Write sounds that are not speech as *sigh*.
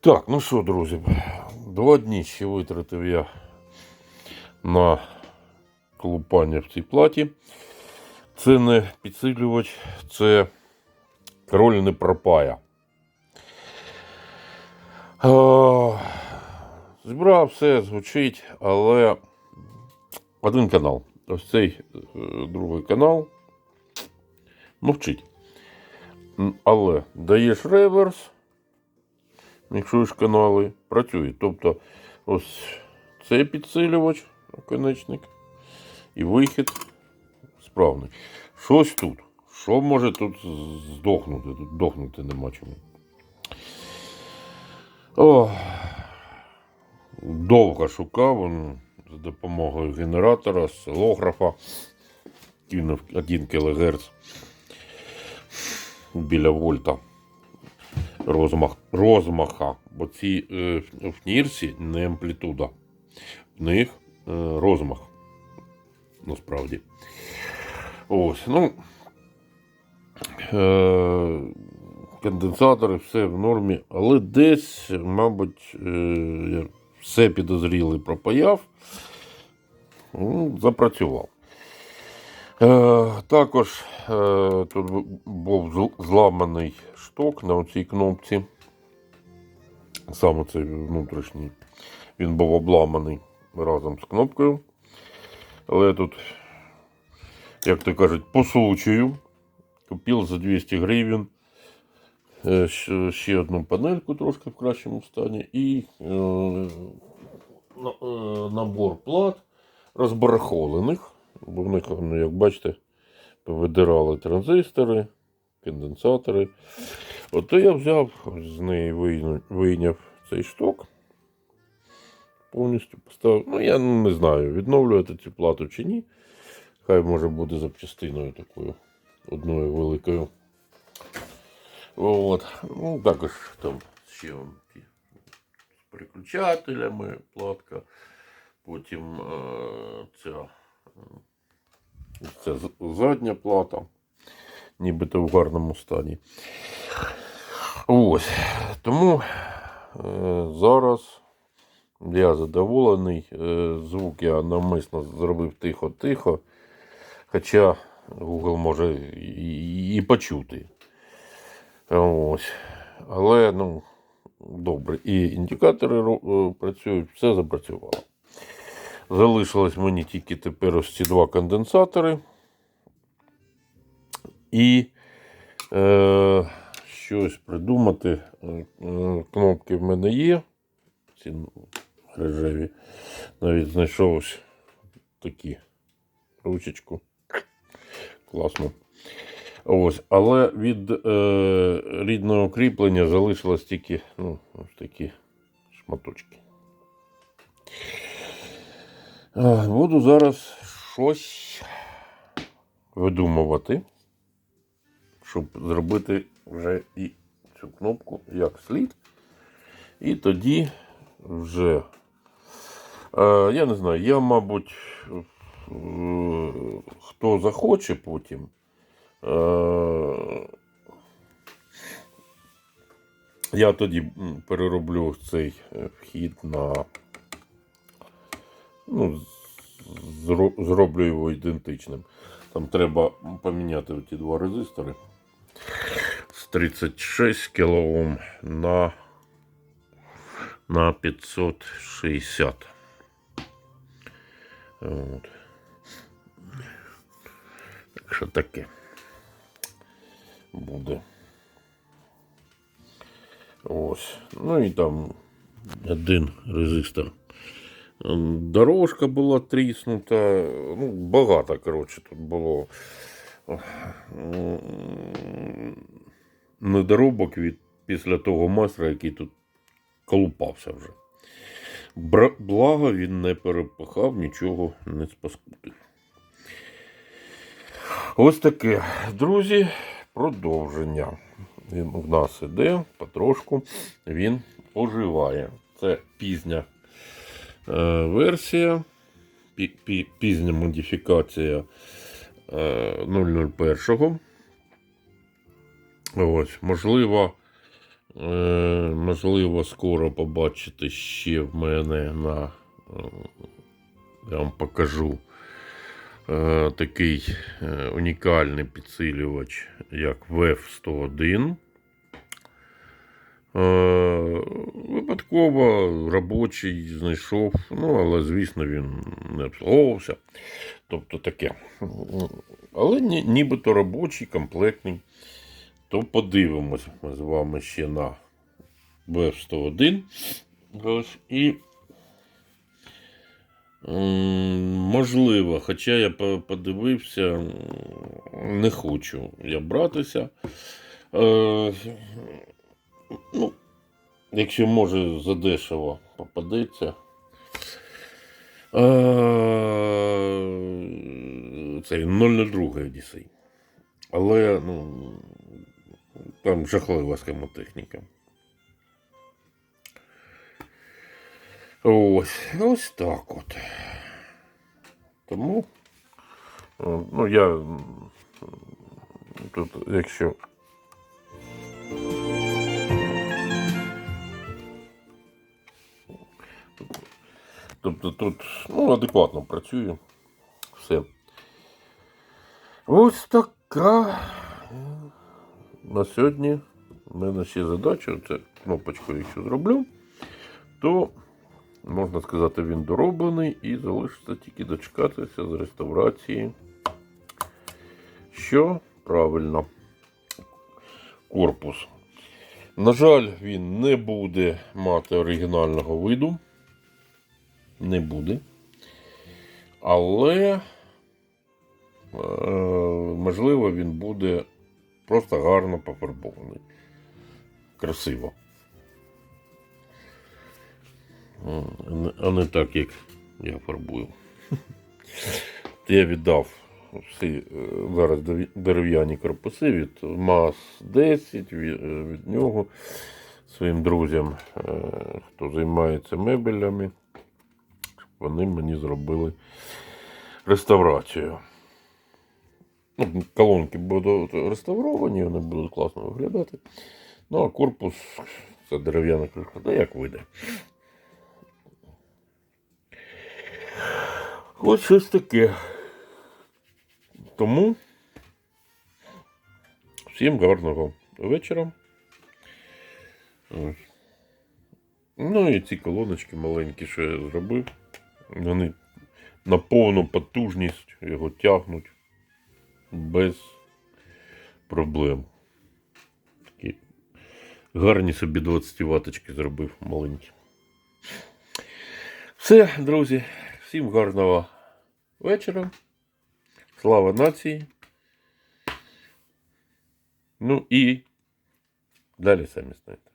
Так, ну що, друзі, два дні ще витратив я на колупання в цій платі. Це не підсилювач, це король не пропая. Збирав все, звучить, але один канал. Ось цей е, другий канал мовчить. Але даєш реверс, мікшуєш канали, працює. Тобто ось цей підсилювач, оконечник, і вихід справний. Щось тут. Що може тут здохнути? Тут дохнути нема чому. О, довго шукав за допомогою генератора, осцилографа. Кинув 1 кГц біля вольта розмах, розмаха. Бо ці е, в нірсі не амплітуда. В них е, розмах. Насправді. Ось, ну. Е, конденсатори, все в нормі, але десь, мабуть, е, все підозрілий пропаяв, ну, запрацював. Е, також е, тут був зламаний шток на цій кнопці. Саме цей внутрішній. Він був обламаний разом з кнопкою. Але тут, як то кажуть, по случаю купив за 200 гривень е, ще- одну панельку трошки в кращому стані і набор плат розбарахолених. Бо в них, ну, як бачите, повидирали транзистори, конденсатори. Ото я взяв з неї вийняв цей шток. Повністю поставив. Ну, я не знаю, відновлювати цю плату чи ні. Хай може буде запчастиною такою одною великою. От. Ну, також там ще з переключателями платка. Потім е, ця, е, з- задня плата, нібито в гарному стані. Ось. Тому е, зараз я задоволений. Е, звук я навмисно зробив тихо-тихо. Хоча Google може і, і почути. Ось. Але ну, добре. І індикатори е, працюють, все запрацювало. Залишилось мені тільки тепер ось ці два конденсатори. І е, щось придумати. Е, е, Кнопки в мене є. Ці рожеві. Навіть знайшов ось такі ручечку. Класно. Ось, але від е, рідного кріплення залишилось тільки ну, ось такі шматочки. Буду зараз щось видумувати, щоб зробити вже і цю кнопку як слід. І тоді вже, е, я не знаю, я, мабуть, е, хто захоче потім. Е, Я тоді перероблю цей вхід на. Ну, зроблю його ідентичним. Там треба поміняти ті два резистори з 36 кОм на, на 560. От. Так що таке буде. Ось. Ну і там один резистор. Дорожка була тріснута. Ну, багато, коротше, тут було недоробок від після того майстра, який тут колупався вже. Благо він не перепахав, нічого не спаскутив. Ось таке. Друзі, продовження. Він у нас іде потрошку, він оживає. Це пізня версія, пі- пі- пізня модифікація е, 001. Ось, можливо, Е, можливо, скоро побачите ще в мене на. е, Я вам покажу е, такий е, унікальний підсилювач, як VF101. Е, випадково робочий знайшов, ну, але, звісно, він не обслуговувався. Тобто таке. Але нібито робочий, комплектний. То подивимось ми з вами ще на BF101. І можливо, хоча я подивився, не хочу я братися. Ну, якщо може задешево попадеться. Е, Цей 002 Одіссей. Але ну, там жахлива схемотехніка. Ось, ось так от. Тому, е, ну, я тут, якщо. Тобто тут ну, адекватно працює. Все. Ось така. На сьогодні в мене ще задача. Це кнопочку, якщо зроблю, то можна сказати, він дороблений і залишиться тільки дочекатися з реставрації. Що правильно, корпус. На жаль, він не буде мати оригінального виду. Не буде. Але, е, можливо, він буде просто гарно пофарбований. Красиво. А не- так, як я фарбую. *laughs* Я віддав всі е, зараз дерев'яні корпуси від МАЗ-10, від, е, нього своїм друзям, хто займається мебелями, вони мені зробили реставрацію. Ну, колонки будуть реставровані, вони будуть класно виглядати. Ну, а корпус це дерев'яна кришка, да як вийде. Ось щось таке. Тому всім гарного вечора. Ну і ці колоночки маленькі, що я зробив, вони на повну потужність його тягнуть без проблем. Такі гарні собі 20 ваточки зробив маленькі. Все, друзі, всім гарного вечора. Слава нації. Ну і далі самі знаєте.